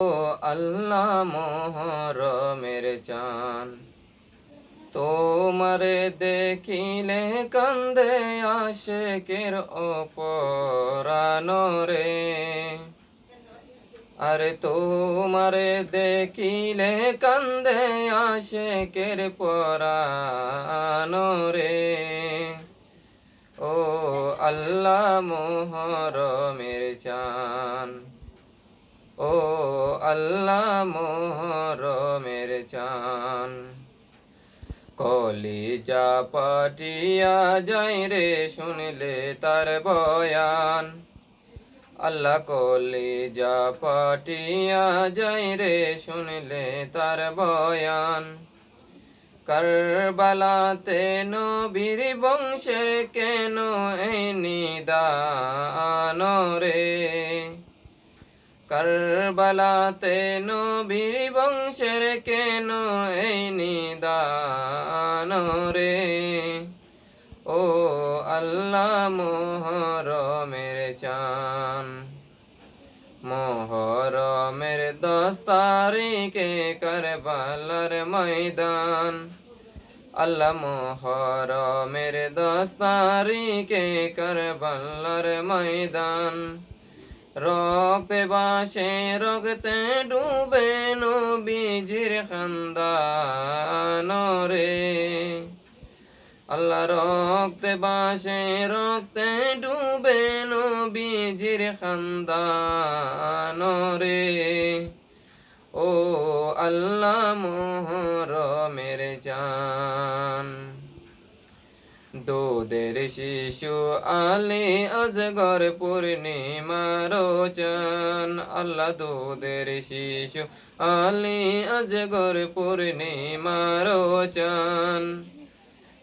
আল্লাহ মোহরমের চান। তোমারে দেখিলে কান্দে আশেকের অপরানো রে আরে তোমারে দেখিলে কান্দে আশেকের পরানো রে ও আল্লাহ মোহরমের চান। ও আল্লাহ মোহরমের চান। কলিজা পাটিয়া যাই রে শুনলে তার বয়ান। আল্লাহ কলিজা পাটিয়া যাই রে শুনলে তার বয়ান। কারবালাতে নবীর বংশের কেন এই নিদান রে? কারবালাতে নবীর বংশের কেন এই নিদান রে? ও আল্লাহ মোহরমের চান। মোহরমের দশ তারিখে কারবালার ময়দান। আল্লাহ মোহরমের দশ তারিখে কারবালার ময়দান। রক্তে বাসে রক্তে ডুবে নবীজির খানদান রে আল্লাহ রক্তে বাসে রক্তে ডুবে নবীজির খানদান রে ও আল্লাহ মোহর মেরে জান। দুধের শিশু আলী আজগর পূর্ণিমার চান আল্লাহ দুধের শিশু আলী আজগর পূর্ণিমার চান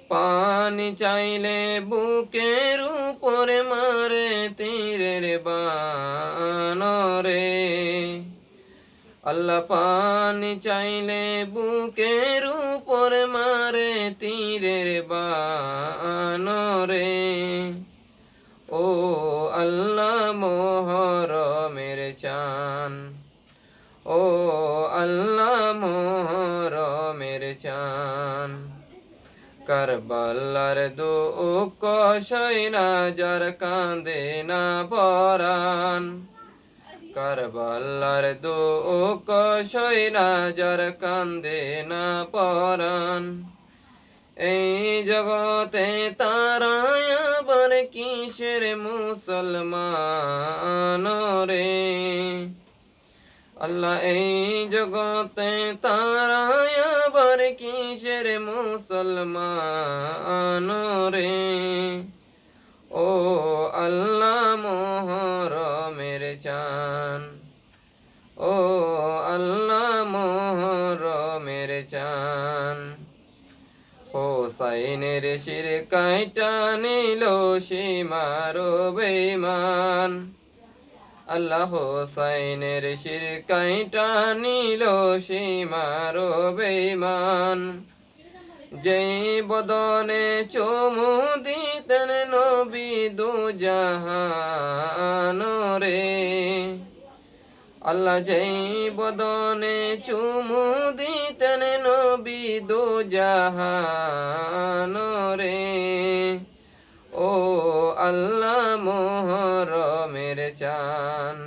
পানি চাইলে বুকের উপরে মারে তীরের বানরে। আল্লাহ পানি চাইলে বুকের উপর মারে, তীরের বানরে। ও আল্লাহ মোহর মেরে চান, ও আল্লাহ মোহর মেরে চান। কারবালার দুঃখ সৈনা যার কান্দে না পরান কারবালার দুঃখ সৈনা যার কান্দে না পরান এই জগতে তারা আবার কিসের মুসলমান রে? আল্লাহ, এই জগতে তারা আবার কিসের মুসলমান রে? ও আল্লাহ চান। ও আল্লাহ মোহর মেরে চান। হোসাইনের শির কাইটা নিল সীমারো বেমান আল্লাহ হোসাইনের শির কাইটা নিল সীমারো বেমান যেই বদনে চমু দিতেন নবী দু জাহান রে। আল্লাহ যেই বদনে চুমু দিতেন নবী দু জাহান রে। ও আল্লাহ মোহর মেরে চান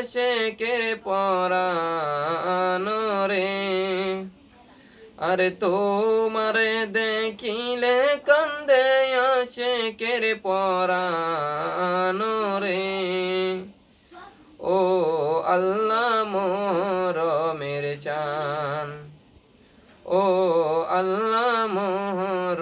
আসে কে পরান রে। আরে তোমারে দেখিলে কান্দে আসে কে পরান রে। ও আল্লাহ মোর মেরে চান। ও আল্লাহ মোহর